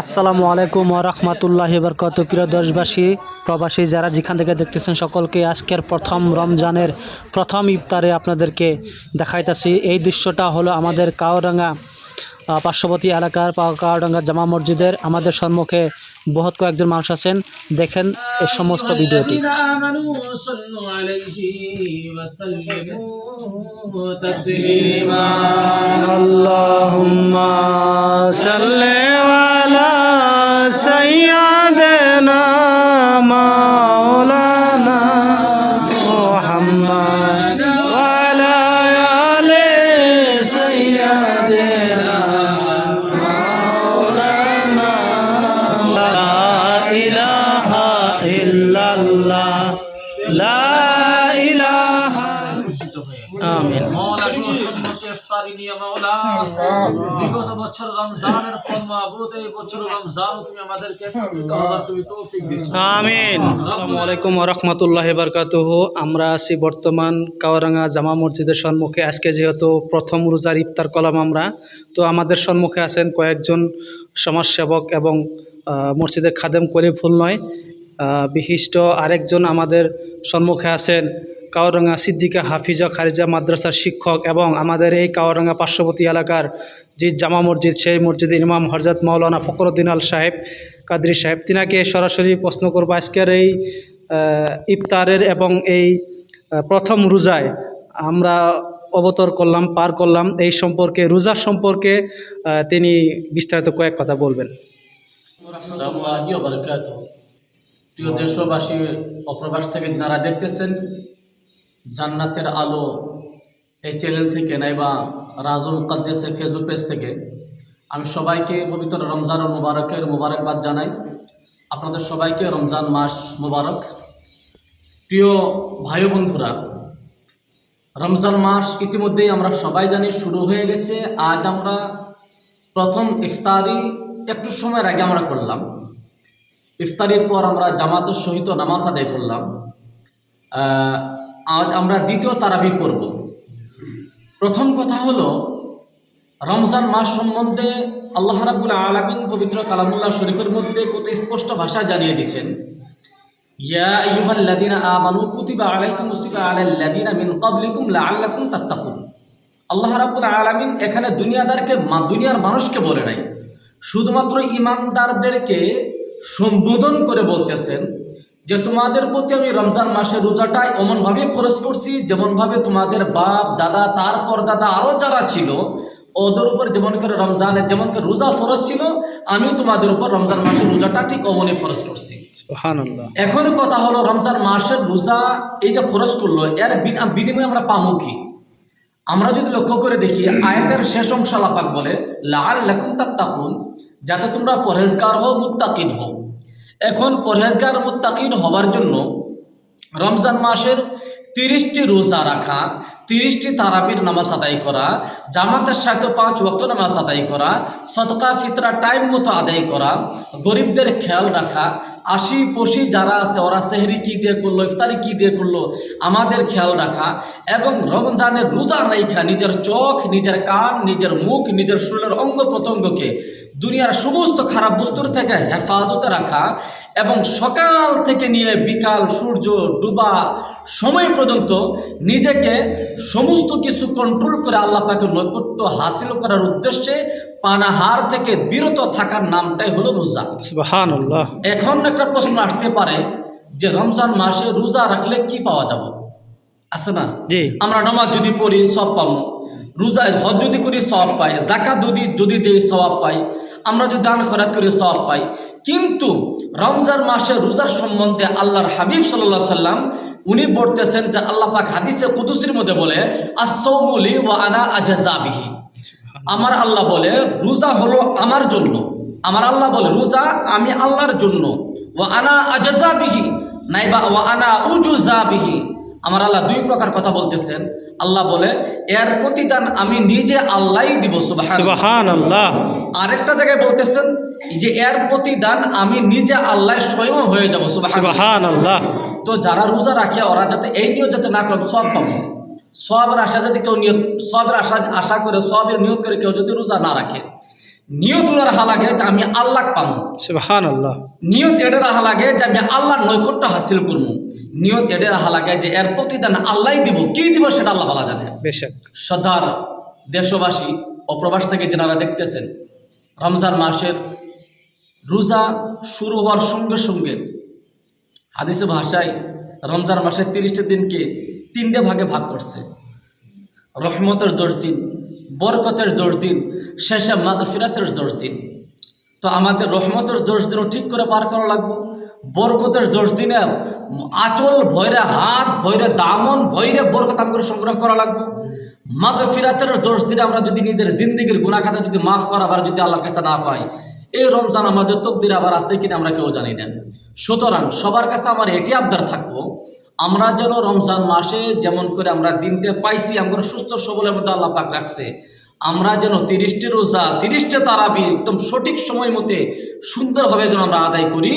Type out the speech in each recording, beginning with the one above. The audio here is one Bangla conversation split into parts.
আসসালামু আলাইকুম রাহমাতুল্লাহি বরকত প্রিয় দেশবাসী, প্রবাসী যারা যেখান থেকে দেখতেছেন সকলকে আজকের প্রথম রমজানের প্রথম ইফতারে আপনাদেরকে দেখাইতেছি। এই দৃশ্যটা হলো আমাদের কাওরাঙ্গা পার্শ্ববর্তী এলাকার কাওরাঙ্গা জামা মসজিদের। আমাদের সম্মুখে বহুত কয়েকজন মানুষ আছেন। দেখেন এই সমস্ত ভিডিওটি। নিয়ে মৌলা বিগত বছর রমজানের আমরা আছি বর্তমান কাওয়ারাঙ্গা জামা মসজিদের সম্মুখে। আজকে যেহেতু প্রথম রোজার ইফতার কলাম আমরা, তো আমাদের সম্মুখে আছেন কয়েকজন সমাজসেবক এবং মসজিদের খাদেম কলিফুল নয়। বিশিষ্ট আরেকজন আমাদের সম্মুখে আছেন কাওয়ারাঙ্গা সিদ্দিকা, হাফিজা, খারিজা, মাদ্রাসার শিক্ষক এবং আমাদের এই কাওয়ারাঙ্গা পার্শ্ববর্তী এলাকার যে জামা মসজিদ, সেই মসজিদের ইমাম হরজত মাওলানা ফকরুদ্দিন আল সাহেব কাদরি সাহেব, তিনাকে সরাসরি প্রশ্ন করব আজকের এই ইফতারের এবং এই প্রথম রোজায় আমরা অবতর করলাম, পার করলাম। এই সম্পর্কে রোজার সম্পর্কে তিনি বিস্তারিত কয়েক কথা বলবেন। প্রিয় দেশবাসী, অপ্রবাস থেকে যারা দেখতেছেন জান্নাতের আলো এই চ্যানেল থেকে নাইবা রাজুল কাদ্দেসের ফেসবুক পেজ থেকে আমি সবাইকে পবিত্র রমজান ও মুবারকের মুবারকবাদ জানাই। আপনাদের সবাইকে রমজান মাস মুবারক। প্রিয় ভাই বন্ধুরা, রমজান মাস ইতিমধ্যেই আমরা সবাই জানি শুরু হয়ে গেছে। আজ আমরা প্রথম ইফতারি একটু সময়ের আগে আমরা করলাম। ইফতারির পর আমরা জামাতের সহিত নামাজ আদায় করলাম। আজ আমরা দ্বিতীয় তারাবি করব প্রথম কথা হলো, রমজান মাস সম্বন্ধে আল্লাহ রাবুল আলমিন পবিত্র কালামুল্লাহ শরীফের মধ্যে কত স্পষ্ট ভাষা জানিয়ে দিচ্ছেন ইয়া আইয়ুহাল্লাযীনা আমানু কুতিবা আলাইকুমুস আলাল্লাযীনা মিন ক্বাবলিকুম লাআল্লাকুম তাত্তাকুন। আল্লাহ রাব্বুল আলামিন এখানে দুনিয়াদারকে দুনিয়ার মানুষকে বলে নাই। শুধুমাত্র ইমানদারদেরকে সম্বোধন করে বলতেছেন যে তোমাদের প্রতি আমি রমজান মাসের রোজাটাই এমনভাবে খরচ করছি যেমনভাবে তোমাদের বাপ দাদা তারপর দাদা আরও যারা ছিল ওদের উপর যেমন করে রমজানের যেমন করে রোজা ফরজ ছিল আমি তোমাদের উপর রমজান মাসের রোজাটা ঠিক অমনই ফরজ করছি। এখন কথা হলো রমজান মাসের রোজা এই যে ফরজ করল এর বিন- বিনিময়ে আমরা পামো কি? আমরা যদি লক্ষ্য করে দেখি আয়াতের শেষ অংশ আলাপাক বলে লাল লেকুন তাত্তাকুন যাতে তোমরা পরহেজগার হও মুত্তাকিন হও। এখন পরহেজগার মুত্তাকিন হওয়ার জন্য রমজান মাসের তিরিশটি রোজা রাখা, তিরিশটি তারাবির নামাজ আদায় করা, জামাতের সাথে পাঁচ ওয়াক্ত নামাজ আদায় করা, সদকা, ফিতরা, টাইম মতো আদায় করা, গরিবদের খেয়াল রাখা, আশি পশি যারা আছে ওরা সেহরি কী দিয়ে করল, ইফতারি কী দিয়ে করল, আমাদের খেয়াল রাখা এবং রমজানের রোজা রাইখা নিজের চোখ, নিজের কান, নিজের মুখ, নিজের শরীরের অঙ্গ প্রত্যঙ্গকে দুনিয়ার সমস্ত খারাপ বস্তুর থেকে হেফাজতে রাখা এবং সকাল থেকে নিয়ে বিকাল সূর্য ডুবা সময় পর্যন্ত নিজেকে সমস্ত কিছু কন্ট্রোল করে আল্লাহ পাকে নৈকট্য হাসিল করার উদ্দেশ্যে পানাহার থেকে বিরত থাকার নামটাই হলো রোজা। এখন একটা প্রশ্ন আসতে পারে যে রমজান মাসে রোজা রাখলে কি পাওয়া যাবে? আছে না? আমরা নামাজ যদি পড়ি সব পাবো। রোজা হজ যদি করি সব পাই জাকাত যদি যদি দেই সবাব পাই আমরা যদি দান খরাত করি সব পাই। কিন্তু রমজান মাসে রোজার সম্বন্ধে আল্লাহর হাবিব সাল্লাহ সাল্লাম উনি বলতেছেন যে আল্লাহ পাক হাদিসে কুদুসির মধ্যে বলে আসৌমুলি ও আনা আজাবিহি আমার আল্লাহ বলে রোজা হলো আমার জন্য। আমার আল্লাহ বলে রোজা আমি আল্লাহর জন্য। ও আনা আজাবিহি নাইবা ও আনা উজুজাবিহি আমার আল্লাহ দুই প্রকার কথা বলতেছেন। আল্লাহ বলে এর প্রতিদান আমি নিজে আল্লাহই দিব সুবহানাল্লাহ। সুবহানাল্লাহ। আরেকটা জায়গায় বলতেছেন যে এর প্রতিদান আমি নিজে আল্লাহ স্বয়ং হয়ে যাব সুবহানাল্লাহ। সুবহানাল্লাহ। তো যারা রোজা রাখে ওরা যাতে এই নিয়ত যাতে না করে সব পাবো সবের আশা যদি কেউ নিয়ত সবের আশা আশা করে সবের নিয়ত করে কেউ যদি রোজা না রাখে নিয়ত উনার রাখা লাগে যে আমি আল্লাহ পামো সুবহান আল্লাহ নিয়ত এডে রাহা লাগে যে আমি আল্লাহর নৈকট্য হাসিল করব। নিয়ত এডে রাখা লাগে যে এর প্রতিদান আল্লাহ দিব। কি দিব সেটা আল্লাহ ভালো জানে। সদার দেশবাসী অপ্রবাস থেকে যেনারা দেখতেছেন রমজান মাসের রোজা শুরু হওয়ার সঙ্গে সঙ্গে হাদিসে ভাষায় রমজান মাসের তিরিশটা দিনকে তিনটে ভাগে ভাগ করছে। রহমতের দশ দিন বরকতের দশ দিন শেষে মাগফিরাতের দশ দিন। তো আমাদের রহমতের দশ দিনও ঠিক করে পার করা লাগবো। বরকতের দশ দিনের আচল ভৈরে হাত, ভৈরে দামন, ভৈরে বরকত আমাকে সংগ্রহ করা লাগবো। মাগফিরাতের দশ দিনে আমরা যদি নিজের জিন্দিগির গুণাখাতা যদি মাফ করা আবার যদি আল্লাহর কাছে না পাই, এই রমজান আমাদের তকদির আবার আছে কিনা আমরা কেউ জানি না। সুতরাং সবার কাছে আমার এটি আবদার থাকব, আমরা যেন রমজান মাসে যেমন করে আমরা দিনটা পাইছি, আমরা সুস্থ সবলের মধ্যে আল্লাহ পাক রাখছে আমরা যেন তিরিশটি রোজা তিরিশটা তারাবি একদম সঠিক সময় মতে সুন্দরভাবে যেন আমরা আদায় করি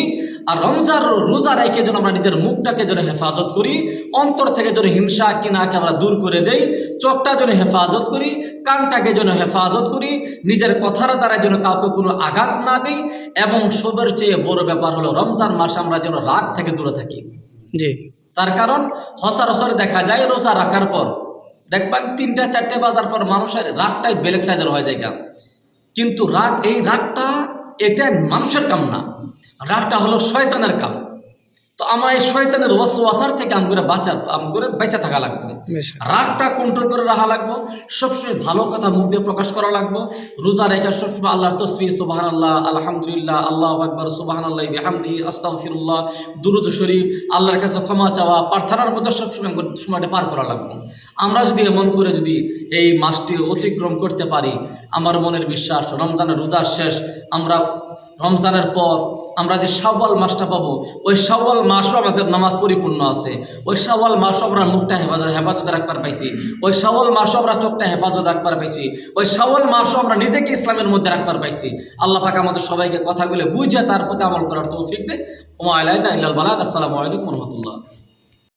আর রমজান রোজা রেখে যেন আমরা নিজের মুখটাকে যেন হেফাজত করি অন্তর থেকে যেন হিংসা কিনাকে আমরা দূর করে দেই চোখটা যেন হেফাজত করি কানটাকে যেন হেফাজত করি নিজের কথার দ্বারা যেন কাউকে কোনো আঘাত না দিই এবং সবের চেয়ে বড় ব্যাপার হলো রমজান মাসে আমরা যেন রাগ থেকে দূরে থাকি। জি। তার কারণ হসারসর দেখা যায় রোজা রাখার পর। দেখবেন তিনটা, চারটে বাজার পর মানুষের রাগটাই বেলেগ সাইজের হয়ে যায়। কিন্তু রাগ, এই রাগটা এটা মানুষের কাম না রাগটা হলো শয়তানের কাম তো আমার এই শয়তানের ওয়াসার থেকে আমগুলো বাঁচা আমগুলো বেঁচে থাকা লাগবে। রাগটা কন্ট্রোল করে রাখা লাগবো সবসময় ভালো কথা মুখ দিয়ে প্রকাশ করা লাগবো। রোজা রেখে সবসময় আল্লাহর তসবি সুবাহান আল্লাহ আলহামদুলিল্লাহ আল্লাহ আকবর সুবাহান আল্লাহ বিহামদি আস্তাফিরুল্লাহ দুরুদ শরীফ আল্লাহর কাছে ক্ষমা চাওয়া প্রার্থনার মধ্যে সবসময় সময়টা পার করা লাগবো। আমরা যদি এমন করে যদি এই মাসটি অতিক্রম করতে পারি আমার মনের বিশ্বাস রমজানের রোজার শেষ আমরা রমজানের পর আমরা যে শাওয়াল মাসটা পাবো, ওই শাওয়াল মাসও আমাদের নামাজ পরিপূর্ণ আছে। ওই শাওয়াল মাসও আমরা মুখটা হেফাজত হেফাজতে রাখবার পাইছি। ওই শাওয়াল মাসও আমরা চোখটা হেফাজত রাখবার পাইছি। ওই শাওয়াল মাসও আমরা নিজেকে ইসলামের মধ্যে রাখবার পাইছি। আল্লাহ পাক আমাদের সবাইকে কথাগুলো বুঝে তার প্রতি আমল করার তৌফিক দেয় ওমা আলাইনা ইল্লাল বালাক আসসালামু আলাইকুম রহমতুল্লাহ।